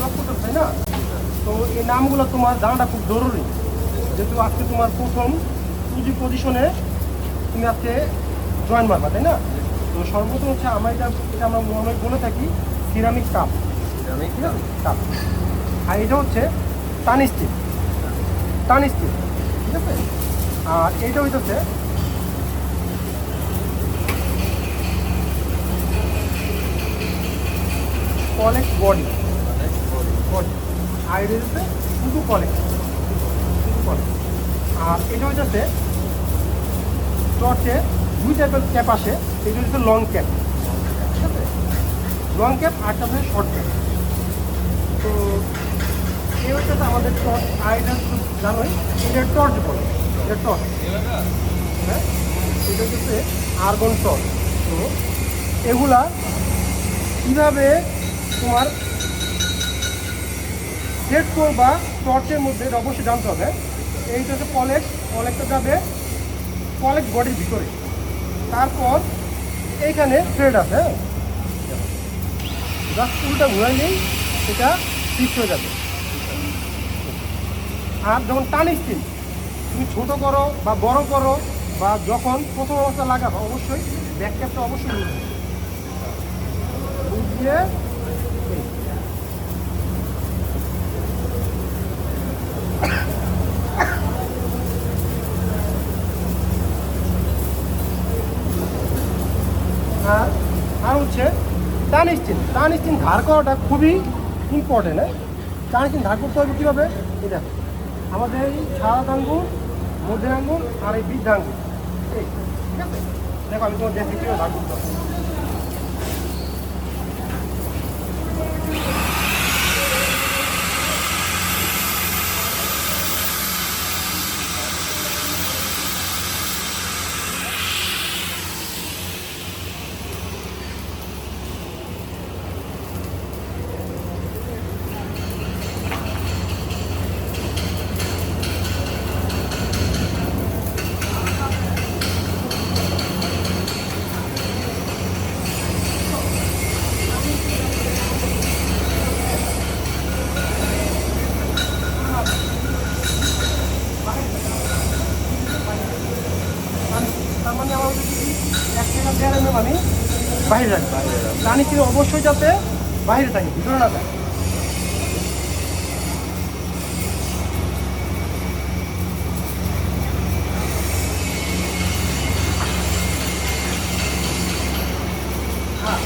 তাই না? তো এই নামগুলো তোমার জানাটা খুব জরুরি। যেহেতু আজকে তোমার প্রথম টুজি পজিশনে তুমি আজকে জয়েন মারবা তাই না? তো সর্বপ্রথম হচ্ছে আমরা এটা এটা আমরা মনে বলে থাকি সিরামিক কাপ আছে কাপ আর এটা হচ্ছে টান স্টিল টান স্টিল ঠিক আছে? আর এইটা হইতেছে কলেক্ট বডি এটা হচ্ছে শুধু কলেক্ট শুধু কলেক্ট আর এটা হইতেছে টর্চে দুই টাইপের ক্যাপ আসে, এটা হচ্ছে লং ক্যাপ লং ক্যাপ আর একটা হচ্ছে শর্ট ক্যাপ তো এই হচ্ছে আমাদের টর্চ এটা জানোই, এটা টর্চ বলে, এটা টর্চ হ্যাঁ? এটা হচ্ছে আর্গন টর্চ তো এগুলা কীভাবে তোমার সেট করবা টর্চের মধ্যে অবশ্যই জানতে হবে। এইটা হচ্ছে কলেক্ট কলেক্টটা যাবে কলেক্ট বডির ভিতরে। তারপর এইখানে থ্রেড আছে হ্যাঁ? জাস্ট উল্টা ঘুরাইলেই এটা ফিক্স হয়ে যাবে। আর যখন টান স্টিল তুমি ছোটো করো বা বড় করো বা যখন প্রথম অবস্থা লাগাবো অবশ্যই ব্যাক ক্যাপটা অবশ্যই লুজ আর আর হচ্ছে টানিস্টিন টানিস্টিন টান স্টিন ধার করাটা খুবই ইম্পর্টেন্ট হ্যাঁ? টানিস্টিন ধার করতে হবে কীভাবে? এটা আমাদের এই সাদা আঙ্গুর, মধ্যে আঙ্গুর আর এই বৃদ্ধ আঙ্গুর ঠিক আছে দেখো আমি তোমার দেখি কীভাবে ধার করতে হবে। আমি বাইরে রাখব। টানি কিন্তু অবশ্যই যাতে বাইরে থাকে ভিতরে না থাকে। হ্যাঁ,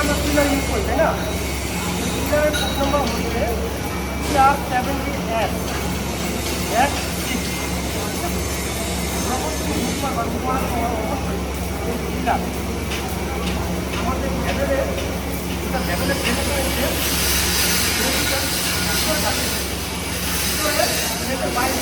আমরা পিলার ইউজ করি তাই না? পিলারের এক নম্বর হচ্ছে পিলার সেভেন্টি এক এক সিক্স পিলার আমাদের লেভেলে এটা লেভেলে ফেলে রয়েছে বাইরে